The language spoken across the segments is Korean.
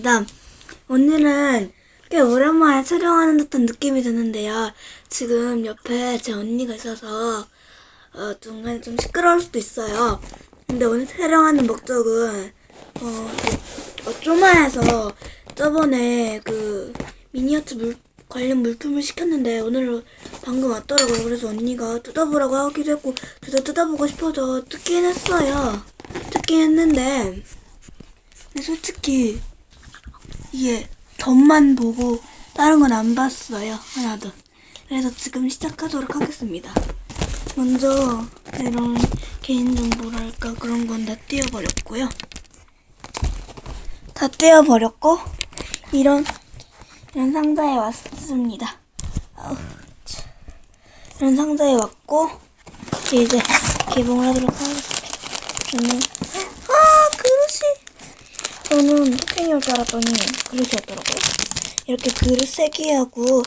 나 오늘은 꽤 오랜만에 촬영하는 듯한 느낌이 드는데요. 지금 옆에 제 언니가 있어서 어, 중간에 좀 시끄러울 수도 있어요. 근데 오늘 촬영하는 목적은 어, 어 쪼마에서 저번에 그 미니어처 물 관련 물품을 시켰는데 오늘 방금 왔더라고요. 그래서 언니가 뜯어보라고 하기도 했고 저도 뜯어보고 싶어서 뜯긴 했어요. 뜯긴 했는데 솔직히 이게 덧만 보고 다른 건 안 봤어요 하나도. 그래서 지금 시작하도록 하겠습니다. 먼저 이런 개인정보랄까 그런 건다 띄워버렸고요. 다 띄워버렸고 이런 이런 상자에 왔습니다. 이런 상자에 왔고 이제 개봉을 하도록 하겠습니다. 저는 아 그릇이 저는 올줄 알았더니 그릇이었더라고요. 이렇게 그릇 세 개하고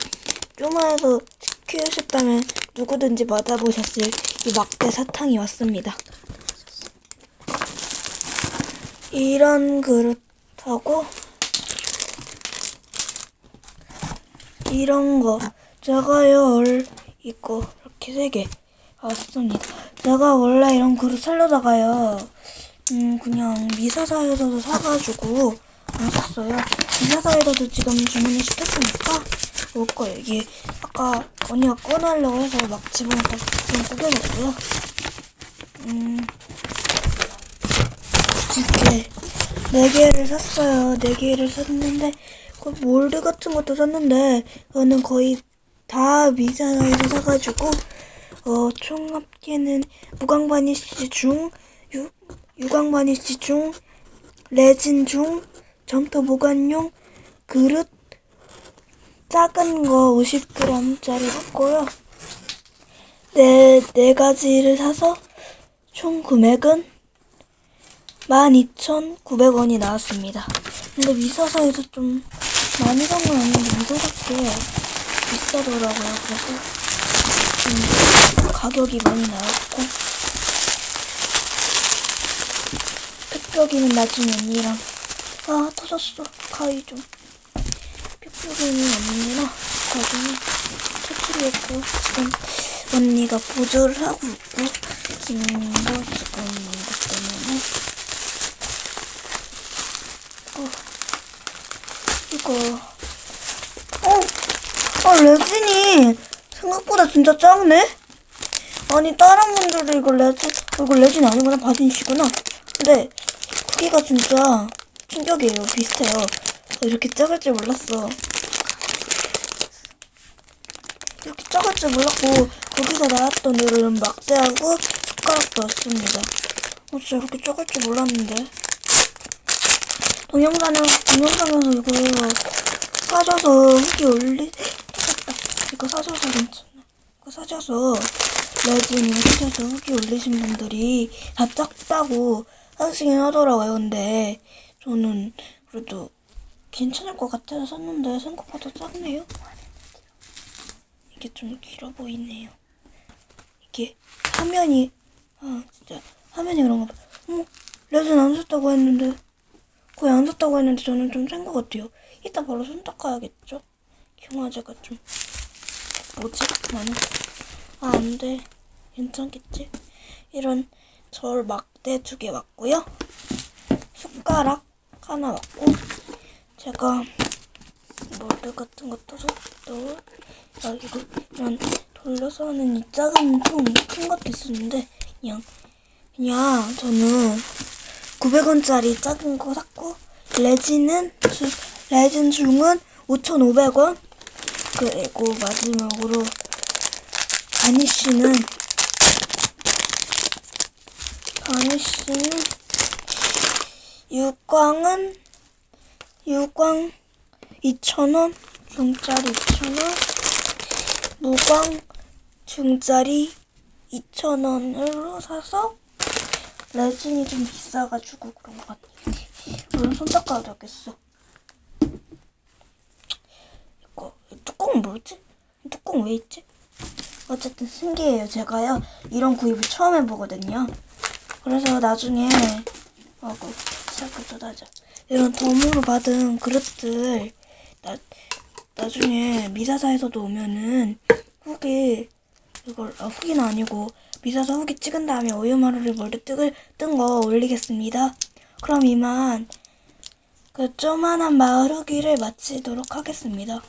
쪼마에서 키우셨다면 누구든지 맞아보셨을 이 막대 사탕이 왔습니다. 이런 그릇하고 이런 거 제가요 얼 이거 이렇게 세 개 왔습니다. 제가 원래 이런 그릇 살려다가요. 음, 그냥 미사사에서도 사가지고 안 샀어요. 미사사에서도 지금 주문을 시켰으니까 올 거예요. 이게 아까 언니가 꺼내려고 해서 막 집어넣다 좀 구겨졌고요. 음, 두개, 네 개를 샀어요. 네 개를 샀는데, 그 몰드 같은 것도 샀는데, 저는 거의 다 미사사에서 사가지고, 어, 총 합계는 무광바니쉬 중, 유, 유광바니쉬 중, 레진 중, 점토 보관용, 그릇, 작은 거 50g짜리 샀고요. 네, 네 가지를 사서 총 금액은 12,900원이 나왔습니다. 근데 미사사에서 좀 많이 산 건 아닌데 미사사께 비싸더라고요. 그래서 좀 가격이 많이 나왔고 뾱뾱이는 나중에 언니랑 아 터졌어. 가위 좀. 뾱뾱이는 언니랑 나중에 터뜨렸고 지금 언니가 보조를 하고 있고 김도 지금 이것 때문에. 어 이거. 어, 어 레진이 생각보다 진짜 작네? 아니 다른 분들도 이거 레진 이거 레진 아니구나. 바진씨구나. 근데 크기가 진짜 충격이에요. 비슷해요. 어, 이렇게 작을 줄 몰랐어. 이렇게 작을 줄 몰랐고 거기서 나왔던 이런 막대하고 숟가락도 왔습니다. 어 진짜 이렇게 작을 줄 몰랐는데. 동영상에 동영상에서 이거 사줘서 후기 올리 이거 사줘서 괜찮아. 이거 사줘서 레진이 사줘서 후기 올리신 분들이 다 작다고 하시긴 하더라고요 근데 저는 그래도 괜찮을 것 같아서 샀는데 생각보다 작네요 이게 좀 길어 보이네요 이게 화면이 아 진짜 화면이 그런가 봐 어머 레진 안 샀다고 했는데 거의 안 샀다고 했는데 저는 좀 센 것 같아요. 이따 바로 손 닦아야겠죠? 경화제가 좀 뭐지? 나는 아 안돼 괜찮겠지? 이런 절 막대 두개 왔고요. 숟가락 하나 왔고 제가 몰드 같은 것도 또 여기고 이런 돌려서 하는 이 작은 통 큰 것도 있었는데 그냥 그냥 저는 900원짜리 작은 거 샀고 레진은 주, 레진 중은 5,500원? 그리고 마지막으로 바니쉬는 바니쉬는 유광은 유광 2,000원 중짜리 2,000원 무광 중짜리 2,000원으로 사서 레진이 좀 비싸가지고 그런 것 같아. 물론 손 닦아야 되겠어. 이거 뚜껑은 뭐였지? 뚜껑 왜 있지? 어쨌든 신기해요. 제가요 이런 구입을 처음 해보거든요. 그래서 나중에 하고 시작부터 하자. 이런 덤으로 받은 그릇들 나 나중에 미사사에서도 오면은 후기 이걸 아, 후기는 아니고 미사사 후기 찍은 다음에 오유마루를 머리 뜨글 뜬 거 올리겠습니다. 그럼 이만 그 쪼만한 마을 후기를 마치도록 하겠습니다.